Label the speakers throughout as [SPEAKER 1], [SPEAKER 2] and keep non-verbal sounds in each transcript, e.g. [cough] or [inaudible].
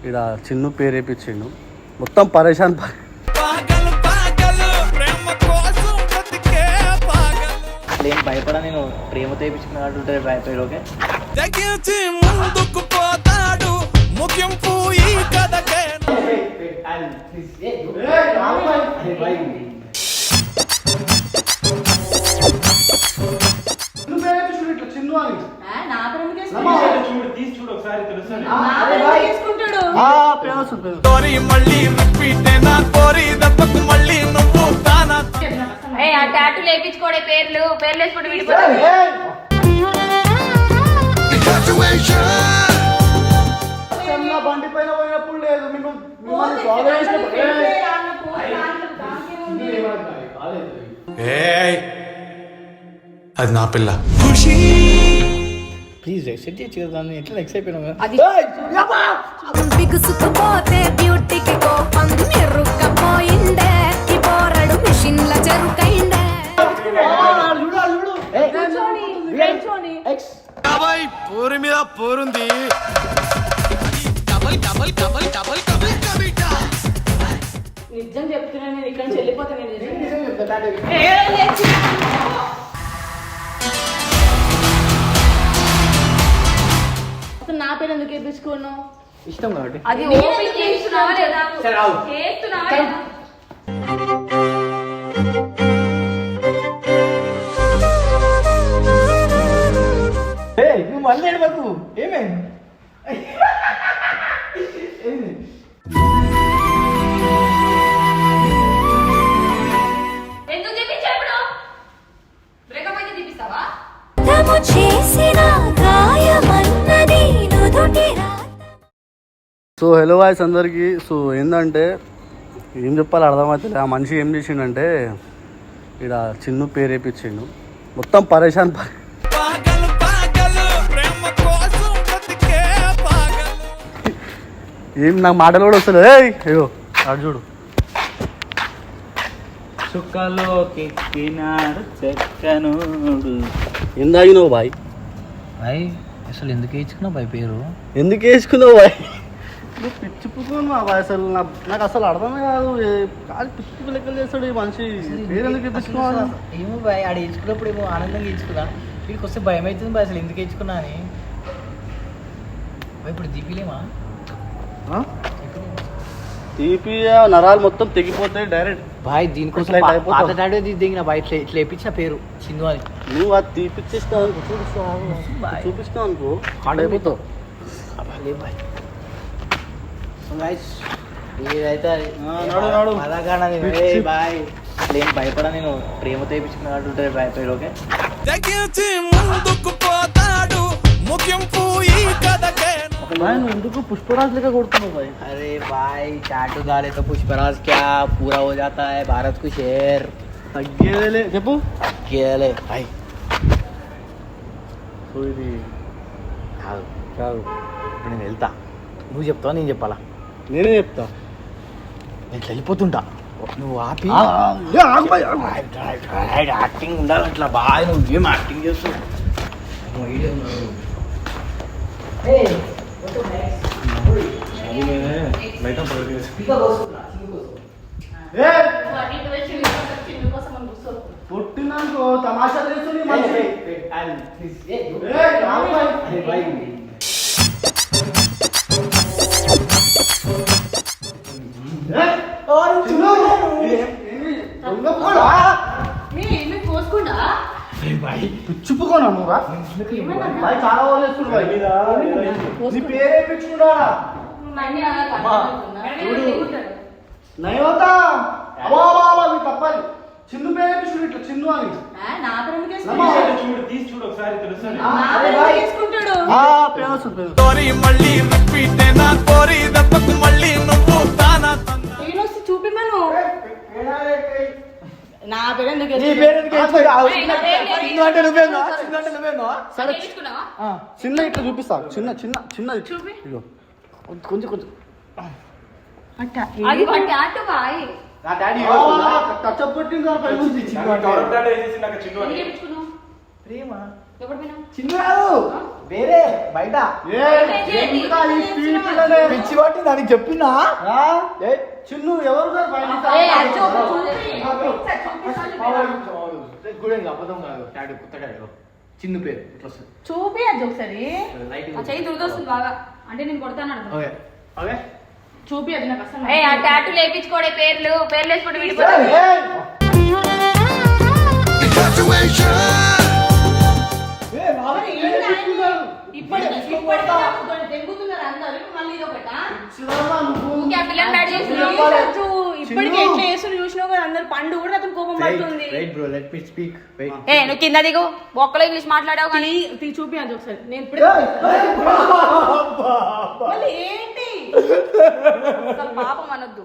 [SPEAKER 1] ఇక్కడ చిన్ను పేరు వేపించిండు మొత్తం పరేషాన్ ప-
[SPEAKER 2] పాగల్ పాగల్ ప్రేమ కోసం బతికే పాగల్.
[SPEAKER 3] ఏం భయపడా నేను ప్రేమతో భయపడి ఓకే?
[SPEAKER 2] తెగించి ముందుకు పోతాడు ముగింపు ఈ కథకే.
[SPEAKER 1] చిన్ను అని.
[SPEAKER 4] ఆ, నా చేసుకుంటాడు.
[SPEAKER 2] మళ్ళీ రిపీట్ నా కోరి దెబ్బకు మళ్ళీ నువ్వు తానా?
[SPEAKER 4] ఏ ఆ టాటూ లేపించుకోడే పేర్లు పేర్లు వేసుకుంటే విడిపోతాడు.
[SPEAKER 1] చిన్న బండి పైన పోయినప్పుడు లేదు మీకు మిమ్మల్ని follow చేసినప్పుడు- ఏయ్!
[SPEAKER 2] ఏయ్ అది నా పిల్ల. ఖుషి
[SPEAKER 3] ప్లీజ్ సెట్ చేయొచ్చు కదా దాన్ని ఎట్లా ఎక్స్ అయిపోయినావు కదా
[SPEAKER 4] అది
[SPEAKER 5] బిగుసుకుపోతే బ్యూటీకి కోపం మిషన్ల
[SPEAKER 2] డబల్ పోరు మీద పోరుంది. Double double double double double double
[SPEAKER 4] నిజం చెప్తున్నా నేను ఇక్కడ నేను నిజం ఏ, అసలు నా పేరు ఎందుకు వేపించుకున్నావు?
[SPEAKER 3] ఇష్టం కాబట్టి.
[SPEAKER 4] అది ఓపెన్ చేస్తున్నావా లేదా? చేస్తున్నావా లేదా?
[SPEAKER 3] ఏయ్, నువ్వు మళ్ళీ ఏడవకు. ఏమైంది
[SPEAKER 1] హలో వాయిస్ అందరికి. సో ఏంటంటే ఏం చెప్పాలి అర్థమవుతుంది ఆ మనిషి ఏం చేసిండంటే ఇక్కడ చిన్ను పేరు వేపించిండు మొత్తం పరేషాన్ ప-
[SPEAKER 2] పాగల్ పాగల్ ప్రేమ కోసం బతికే పాగల్
[SPEAKER 1] ఏం నాకు మాటలు కూడా వస్తలేదు ఏయ్ అయ్యో అటు చూడు.
[SPEAKER 3] చుక్కలో కెక్కినాడు చెక్కనుడు.
[SPEAKER 1] బాయ్?
[SPEAKER 3] బాయ్ అసలు ఎందుకు వేయించుకున్నావు బాయ్ పేరు?
[SPEAKER 1] ఎందుకు వేసుకున్నావు బాయ్? నువ్వు పిచ్చిపుకున్నావు బాయ్ అసలు నాకు అసలు అర్థమే కాదు. కాదు పిచ్చి లెక్కలు చేస్తాడు ఈ మనిషి. ఎందుకు వేపించుకున్నావు
[SPEAKER 3] ఏమో బాయ్ ఆడ వేయించుకున్నప్పుడు ఏమో ఆనందంగా వేయించుకున్నా వీడికి వస్తే భయం అవుతుంది బాయ్ అసలు ఎందుకు వేయించుకున్నా అని. ఇప్పుడు దీపిలేమా
[SPEAKER 1] తీపి నరాలు మొత్తం తెగిపోతాయి డైరెక్ట్.
[SPEAKER 3] బాయ్ దీనికోసం దిగిన బాయ్ ఇట్లా ఇట్లా వేయించిన పేరు చిందు అని.
[SPEAKER 1] నువ్వు అది తీపిచ్చేస్తావు. చూపిస్తావు. చూపిస్తావు అనుకో. అయిపోతావు.
[SPEAKER 3] గైస్ ఏదైతే అది.
[SPEAKER 1] ఆ, నడు, నడు.
[SPEAKER 3] పదకాడ నేను,
[SPEAKER 1] పిచ్చి.
[SPEAKER 3] ఏయ్ బాయ్ అసలు ఏం భయపడా నేను ప్రేమతో వేయించుకున్నాడు ఉంటుంది భయపడి ఓకే
[SPEAKER 2] తెగించి ముందుకు పోతాడు ముగింపు ఈ కథకే
[SPEAKER 1] బాయ్ నువ్వు ఎందుకు పుష్పరాజ్ లెక్క కొడుతున్నావు బాయ్
[SPEAKER 3] अरे भाई चाटू डाले तो पुष्पराज क्या पूरा हो जाता है भारत को शेर
[SPEAKER 1] తగ్గేదేలే చెప్పు
[SPEAKER 3] केले भाई
[SPEAKER 1] సో ఇది
[SPEAKER 3] కాదు
[SPEAKER 1] కాదు
[SPEAKER 3] ఇప్పుడు నేను వెళ్తా నువ్వు చెప్తావా నేను చెప్పాలా
[SPEAKER 1] నేనే చెప్తా.
[SPEAKER 3] నేను వెళ్ళిపోతుంటా నువ్వు ఆపి. యాక్టింగ్ ఉండాలి అట్లా బాగా నువ్వు ఏం యాక్టింగ్ ఈడే ఉన్నావు. ఏయ్,
[SPEAKER 1] పిచ్చిపుకోనా నువ్వురా బాయ్ చాలా వాళ్ళు నీ పేరే అబ్బా అబ్బా అబ్బా నీ తప్పది చిన్ను పేరే పిచ్చుడు ఇట్లా చిన్ను అని.
[SPEAKER 4] ఆ, నా పేరు ఎందుకు
[SPEAKER 1] నమ్మా.
[SPEAKER 4] నా పేరు ఎందుకు
[SPEAKER 2] నీ?
[SPEAKER 4] పేరు ఎందుకు
[SPEAKER 3] అంటే నువ్వేనా? అంటే నువ్వేనా?
[SPEAKER 1] సరే చిన్న ఇట్లా చూపిస్తా చిన్న చిన్న చిన్నది
[SPEAKER 4] చూపి.
[SPEAKER 1] ఇగో కొంచెం కొంచెం
[SPEAKER 4] అది బాయ్
[SPEAKER 3] నా డాడీ
[SPEAKER 1] టచ్ పట్టింది సార్ పై
[SPEAKER 4] ఆ?
[SPEAKER 3] వేరే బయట? పిచ్చి పట్టి దానికి చెప్పినా
[SPEAKER 1] చిన్ను ఎవరు సార్? బయట?
[SPEAKER 4] ఏ, అజ్జు, ఒక చూపి.
[SPEAKER 3] గుడేం అబద్ధం కాదు. డాడీ కొత్త డాడీ చిన్న పేరు ఇట్లా వస్తుంది.
[SPEAKER 4] చూపి అజ్జు ఒకసారి.
[SPEAKER 3] లైట్
[SPEAKER 6] ఆ చెయ్యి దురదొస్తుంది బాగా. అంటే నేను కొడతాను అర్థం.
[SPEAKER 3] ఓకే. ఓకే.
[SPEAKER 4] చూపి అది నాకు అసలు
[SPEAKER 6] ఏ ఆ టాటూ లేపించుకోడే పేర్లు పేర్లు వేసుకుంటే విడిపోతాయి
[SPEAKER 4] మరి పండు కూడా అతను కోపం పడుతుంది
[SPEAKER 3] right bro let me speak wait
[SPEAKER 6] ఏ నువ్వు కింద దిగు ఒక్కలో ఇంగ్లీష్ మాట్లాడావు కానీ
[SPEAKER 4] తీ- తీ చూపి అది ఒకసారి నేను ఇప్పుడే మళ్ళీ ఏంటి
[SPEAKER 6] పాపం అనొద్దు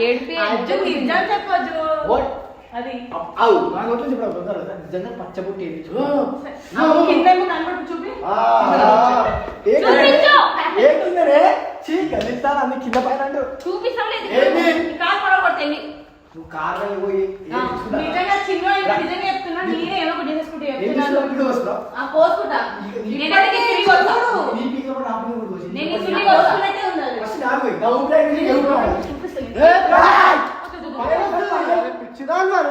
[SPEAKER 6] ఏడిపి
[SPEAKER 4] అజ్జు నిజం
[SPEAKER 3] వాట్
[SPEAKER 4] అది.
[SPEAKER 3] అవు. నాకు వచ్చి ఇప్పుడు తొందర నిజంగా పచ్చబుట్టి
[SPEAKER 4] నువ్వు కింద ఏమో కనబడి చూపి.
[SPEAKER 6] చూపించు.
[SPEAKER 3] ఏంటుందరే చీ గలిస్తాను అన్ని కింద పైన అంటూ.
[SPEAKER 6] చూపిస్తాం లేదు
[SPEAKER 3] ఏంటి?
[SPEAKER 6] కాలు పొడగొడతాయి
[SPEAKER 3] నువ్వు కార్ పోయి?
[SPEAKER 4] నిజంగా చిన్న నిజంగా చెప్తున్నా నేనే ఏదో ఒకటి చేసుకుంటే
[SPEAKER 3] ఏం
[SPEAKER 4] చెప్తున్నాను.
[SPEAKER 3] తీసుకున్నా? ఇప్పుడు వస్తున్నావు?
[SPEAKER 4] ఆ పోసుకుంటా.
[SPEAKER 3] నీ-
[SPEAKER 6] నేను ఎక్కడికి తిరిగి వస్తా?
[SPEAKER 3] నీ పీక కూడా నా పీక కూడా పోసి.
[SPEAKER 6] నేను తిరిగి
[SPEAKER 4] ఉంది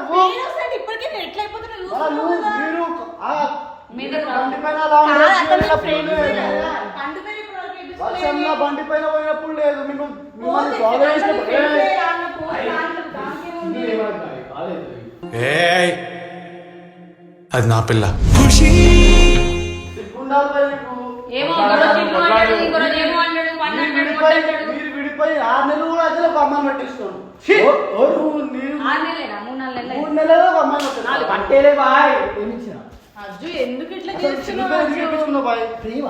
[SPEAKER 1] నువ్వు?
[SPEAKER 4] ఇప్పటికే ఎట్లా
[SPEAKER 1] బండి పైన వర్షంలో బండి పోయినప్పుడు లేదు. మీకు మిమ్మల్ని ఫాలో
[SPEAKER 2] అది నా పిల్ల.
[SPEAKER 6] ఏమో రోజు ఏమో
[SPEAKER 1] విడిపోయి ఆరు నెలలు కూడా అయితే ఒక అమ్మాయి పట్టిస్తున్నాను
[SPEAKER 3] ఓ- ఓ-
[SPEAKER 1] నువ్వు నీవు
[SPEAKER 6] ఆరు నెలలేనా? మూడు నెలలు.
[SPEAKER 1] మూడు నెలలు ఒక అమ్మాయి పట్టిస్తున్నావు
[SPEAKER 3] పట్టేలే బాయ్. ఏమిచ్చిన
[SPEAKER 4] అజ్జు ఎందుకు ఇట్లా చేస్తున్నావు
[SPEAKER 1] బాయ్?
[SPEAKER 3] ప్రేమ?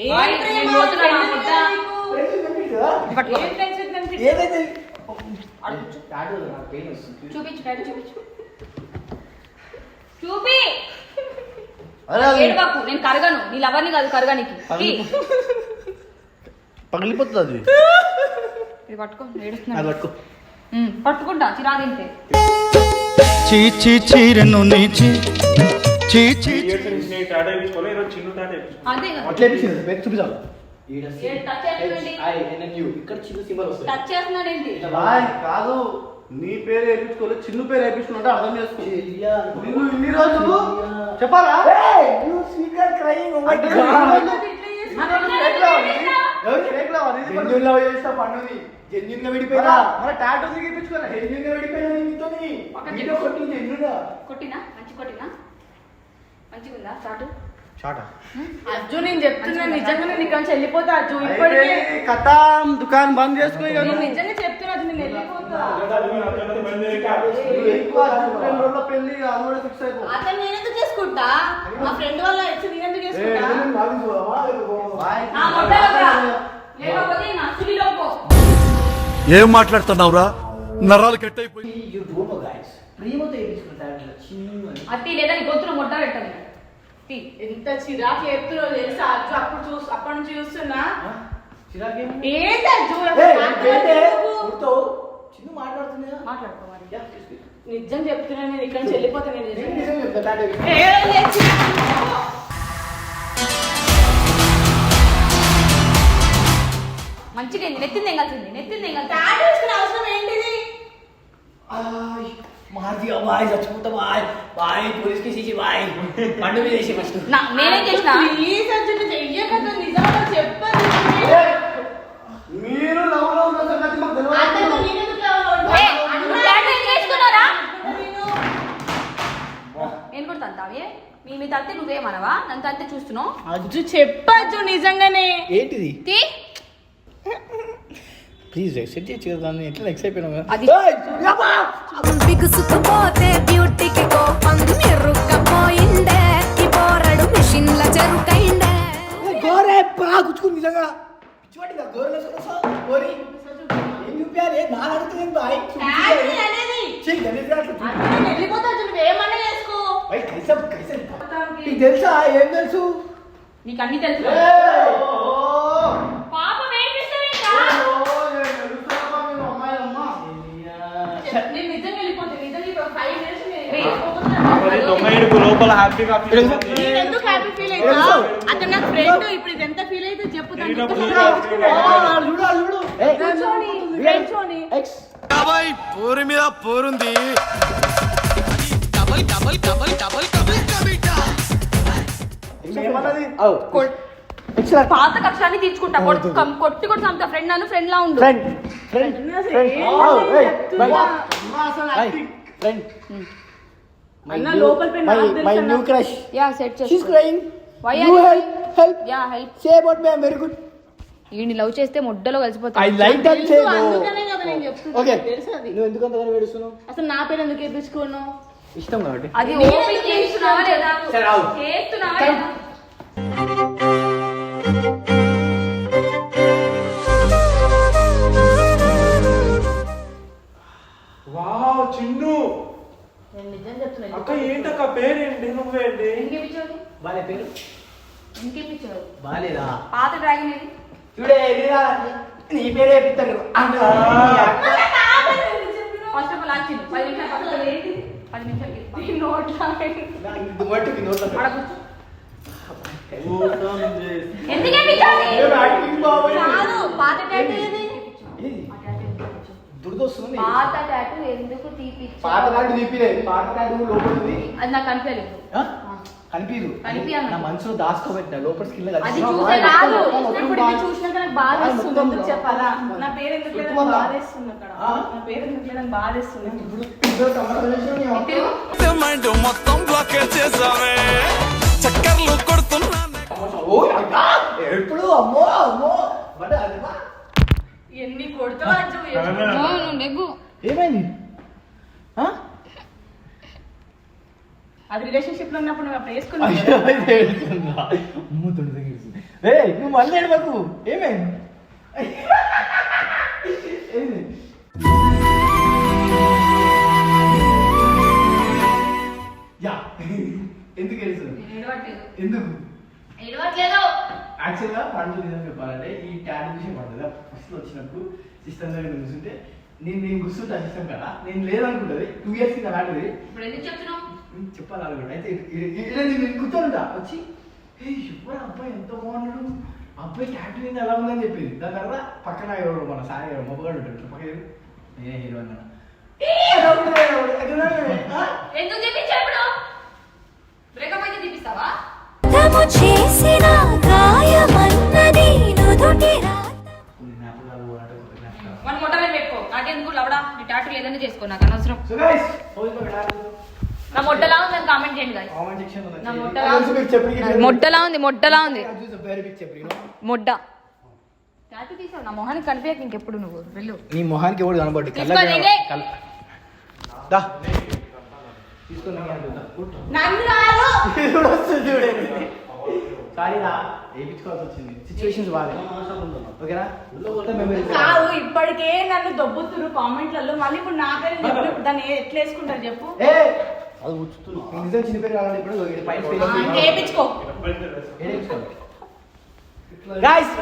[SPEAKER 6] నేను?
[SPEAKER 3] ఏదైతే
[SPEAKER 6] చూపించు చూపించు. చూపి. కరగను. నీ లవర్ని కాదు కరగానికి.
[SPEAKER 1] పగిలిపోతుంది అది. [laughs]
[SPEAKER 6] ఇది పట్టుకో ఏడుస్తున్నాడు. పట్టుకుంటా చిరా తింటే.
[SPEAKER 7] చీరెను నీచి.
[SPEAKER 6] కదా.
[SPEAKER 3] చిన్న సింబల్ వస్తుంది.
[SPEAKER 6] టచ్ చేస్తున్నాడు ఏంటి?
[SPEAKER 1] బాయ్ కాదు. నీ పేరు వేయించుకోలేదు చిన్న పేరు వేయించుకున్నట్టు అర్థం చేసుకో. నువ్వు ఇన్ని రోజులు చెప్పాలా?
[SPEAKER 3] చేస్తా పండుని. జెన్యున్గా విడిపోయినా
[SPEAKER 1] మరి టాటూ దిగిపించుకోలే
[SPEAKER 3] జెన్యున్గా విడిపోయినా నీతోని
[SPEAKER 6] పక్కన
[SPEAKER 3] వీడియో కొట్టి జెన్యున్గా
[SPEAKER 6] కొట్టినా? మంచి కొట్టినా? మంచిగుందా
[SPEAKER 3] షాటా?
[SPEAKER 4] అజ్జు నేను చెప్తున్నా నిజంగా నేను ఇక్కడ వెళ్ళిపోతా అజ్జు ఇప్పటికే
[SPEAKER 1] కథం దుకాణం బంద్ చేసుకో ఇక
[SPEAKER 4] నేను. నిజంగా చెప్తున్నా నేను వెళ్ళిపోతా.
[SPEAKER 1] పెళ్ళి కూడా ఫిక్స్
[SPEAKER 4] అతను నేను ఎందుకు చేసుకుంటా? మా ఫ్రెండ్ వాళ్ళ ఎక్స్ నేను ఎందుకు చేసుకుంటా?
[SPEAKER 6] ఆ మొట్టగా లేకపోతే నా సులిలో పో.
[SPEAKER 2] ఏం మాట్లాడుతున్నావురా? నరాలు కట్ అయిపోయి
[SPEAKER 3] యూ డోంట్ నో గైస్ ప్రేమతో
[SPEAKER 6] అత్తి లేదా గొంతులో మొట్ట పెట్టాలి.
[SPEAKER 4] ఎంత చిరాకు చెప్తున్నావు తెలుసా? అజ్జు అప్పుడు చూసి అప్పటి నుంచి చూస్తున్నా.
[SPEAKER 3] చిరాకేం
[SPEAKER 4] ఏంటి అజ్జు?
[SPEAKER 3] చిన్న మాట్లాడుతుందా
[SPEAKER 6] మాట్లాడుకో మరి.
[SPEAKER 3] Yeah, please, please.
[SPEAKER 4] నిజం చెప్తున్నా నేను ఇక్కడ నుంచి నేను.
[SPEAKER 3] నిజం
[SPEAKER 4] ఏం
[SPEAKER 6] కలిసింది నెత్తింది ఏం కలిసింది
[SPEAKER 4] తాడు. వేసుకునే అవసరం ఏంటిది?
[SPEAKER 3] ఆయ్, మారుతి బాయ్ చచ్చిపోతా బాయ్ బాయ్ పోలీస్ కేసు ఇచ్చి బాయ్ పండు మీద వేసి ఫస్ట్.
[SPEAKER 6] నా నేనేం చేసిన?
[SPEAKER 4] ప్లీజ్ అజ్జు నువ్వు చెయ్యకద్దు నిజంగా చెప్పదు
[SPEAKER 1] మీరు లవ్లో ఉన్న సంగతి మాకు తెలియదు.
[SPEAKER 6] నువ్వు?
[SPEAKER 4] నేను.
[SPEAKER 6] కూడా తంతావే మీ మీద అంతే నువ్వేమనవా నన్ను అంతే చూస్తున్నావు?
[SPEAKER 4] అజ్జు చెప్పచ్చు నిజంగానే.
[SPEAKER 3] ఏంటిది?
[SPEAKER 6] తీ.
[SPEAKER 3] ప్లీజ్ సెట్ చేయొచ్చు కదా దాన్ని ఎట్లా ఎక్స్ అయిపోయినా
[SPEAKER 6] అది
[SPEAKER 5] బిగుసుకుపోతే బ్యూటీకి
[SPEAKER 3] తెలుసా ఏం తెలుసు?
[SPEAKER 4] నీకు అన్ని తెలుసు. వెళ్ళిపోతున్నాను.
[SPEAKER 2] లోపల హ్యాపీగా
[SPEAKER 4] నేను ఎందుకు హ్యాపీ ఫీల్ అవుతా అతను నాకు ఫ్రెండ్ ఇప్పుడు ఇది ఎంత ఫీల్ అయితే చెప్పు దానికి కూర్చొని
[SPEAKER 2] పూరి మీద పూరుంది. Double double double double double
[SPEAKER 3] X
[SPEAKER 6] పాత కక్షాన్ని తీర్చుకుంటా. కొట్టు కం- కొట్టి కొట్టి అంత ఫ్రెండ్ నన్ను ఫ్రెండ్ లా ఉండు.
[SPEAKER 3] ఫ్రెండ్ ఫ్రెండ్ ఫ్రెండ్
[SPEAKER 4] అన్న లోపల పోయి నాకు తెలుసు
[SPEAKER 3] మై
[SPEAKER 4] అన్న.
[SPEAKER 3] New crush
[SPEAKER 6] yeah set
[SPEAKER 3] she's
[SPEAKER 6] చేసుకో
[SPEAKER 3] crying
[SPEAKER 6] Why you
[SPEAKER 3] help help
[SPEAKER 6] yeah help
[SPEAKER 3] say about me I very good
[SPEAKER 6] ఈ లవ్ చేస్తే ముడ్డలో కలిసిపోతా.
[SPEAKER 3] ఐ లైక్ దట్ సే
[SPEAKER 4] అందుకనే కదా నేను చెప్తున్నా.
[SPEAKER 3] ఓకే
[SPEAKER 4] తెలుసు అది.
[SPEAKER 3] నువ్వు ఎందుకు అంతగానో ఏడుస్తున్నావు?
[SPEAKER 4] అసలు నా పేరు ఎందుకు వేపించుకున్నావు
[SPEAKER 3] ఇష్టం కాబట్టి.
[SPEAKER 6] అది ఓపెన్ చేస్తున్నావా లేదా?
[SPEAKER 3] సరే, ఆగు.
[SPEAKER 6] చేస్తున్నావా. లేదా?
[SPEAKER 2] వావ్ చిన్ను.
[SPEAKER 4] నేను నిజం చెప్తున్నా
[SPEAKER 2] అక్క ఏంటక్క పేరేంటి? నువ్వేంటి
[SPEAKER 3] బాలే పేరు.
[SPEAKER 6] ఇంకేపించావు
[SPEAKER 3] బాలేదా?
[SPEAKER 6] పాత డ్రాగన్ ఇది
[SPEAKER 3] చూడే నీ పేరే చెప్తాను.
[SPEAKER 6] ఫస్ట్ ఆఫ్ ఆల్ ఆచింది పది నిమిషాలు పక్కన ఏంటి పది నిమిషాలకి నోట్లా
[SPEAKER 3] మట్టుకి నోట్ల
[SPEAKER 6] ఆడ కూర్చో. ఎందుకు పాత టాటూ ఏది?
[SPEAKER 3] దురదొస్తుంది.
[SPEAKER 6] పాత టాటూ ఎందుకు తీపిచ్చావు
[SPEAKER 3] పాత నాడు తీపిలే. పాత నాడు లోపలిది
[SPEAKER 6] అది నాకు కనిపించలేదు.
[SPEAKER 3] ఆ? కనిపించదు. నా మనసులో దాచుకోబెట్టా లోపల స్కిల్
[SPEAKER 6] అది చూసే కాదు
[SPEAKER 4] ఇప్పుడు ఇది చూసినాక నాకు బాధ వేస్తుంది ఎందుకు చెప్పాలా? నా పేరు ఎందుకు బాధ. వేస్తుంది అక్కడ? నా పేరు ఎందుకు బాధ వేస్తుంది.
[SPEAKER 2] మైండ్ మొత్తం బ్లాక్ చేసావే. చక్కర్లు కొడుతున్నా.
[SPEAKER 3] ఎప్పుడు అమ్మో అమ్మో. బట్ అది.
[SPEAKER 4] ఎన్ని కొడతావు
[SPEAKER 3] ఏమైంది?
[SPEAKER 4] అది రిలేషన్షిప్లో ఉన్నప్పుడు నువ్వు అప్పుడు వేసుకున్నావు
[SPEAKER 3] నువ్వు మళ్ళీ ఏమైంది? ఎందుకు ఏడుస్తుంది
[SPEAKER 6] ఏడవట్లేదు.
[SPEAKER 3] ఎందుకు?
[SPEAKER 6] ఏడవట్లేదు.
[SPEAKER 3] యాక్చువల్గా పండుగ నిజం చెప్పాలంటే ఈ టాలెంట్ విషయం పడుతుంది ఫస్ట్ వచ్చినప్పుడు సిస్టమ్ దగ్గర కూర్చుంటే నేను నేను కూర్చుంటా సిస్టమ్ కదా నేను లేదనుకుంటుంది. టూ ఇయర్స్ కింద నాటిది
[SPEAKER 6] ఇప్పుడు ఎందుకు చెప్తున్నావు?
[SPEAKER 3] చెప్పాలి అది కూడా అయితే ఇలా నేను కూర్చోనుంటా వచ్చి ఏ అబ్బాయి ఎంత బాగున్నాడు. అబ్బాయి మీద ఎలా ఉందని చెప్పింది. దాని తర్వాత పక్కన ఎవరు మన సాయి గారు మొబ్బగాడు ఉంటాడు. పక్కన ఎవరు? నేనే హీరో అన్నా.
[SPEAKER 6] పెట్టుకో నాకెందుకు లవడా? నీ టాటూ ఏదైనా చేసుకో నాకు అనవసరం.
[SPEAKER 3] సో గైస్
[SPEAKER 6] నా మొట్టలా ఉంది అని కామెంట్ చేయండి నా మొట్టలా
[SPEAKER 3] చెప్పడానికి
[SPEAKER 6] మొట్టలా ఉంది మొట్టలా ఉంది. మొడ్డ. టాటూ తీసావు నా మొహానికి కనిపించక ఇంకెప్పుడు నువ్వు? వెళ్ళు.
[SPEAKER 3] నీ మొహానికి ఎవడు కనబడ్డు.
[SPEAKER 4] నన్ను [laughs] కాదు
[SPEAKER 3] ఇప్పుడు వస్తుంది చూడండి సారీ రా వేయించుకోవాల్సి వచ్చింది సిచ్యువేషన్స్ బాగా ఓకేనా
[SPEAKER 4] కాదు ఇప్పటికే నన్ను దొబ్బుతురు కామెంట్లలో. మళ్ళీ ఇప్పుడు నా పేరు చెప్పు దాన్ని ఎట్లా వేసుకుంటారు చెప్పు.
[SPEAKER 3] ఏ!
[SPEAKER 1] అది ఉచ్చుతున్నా.
[SPEAKER 3] నిజం చిన్న పేరు కావాలి ఇప్పుడు ఇది పైన
[SPEAKER 4] ఆ, ఇంకేపించుకో
[SPEAKER 3] గాయస్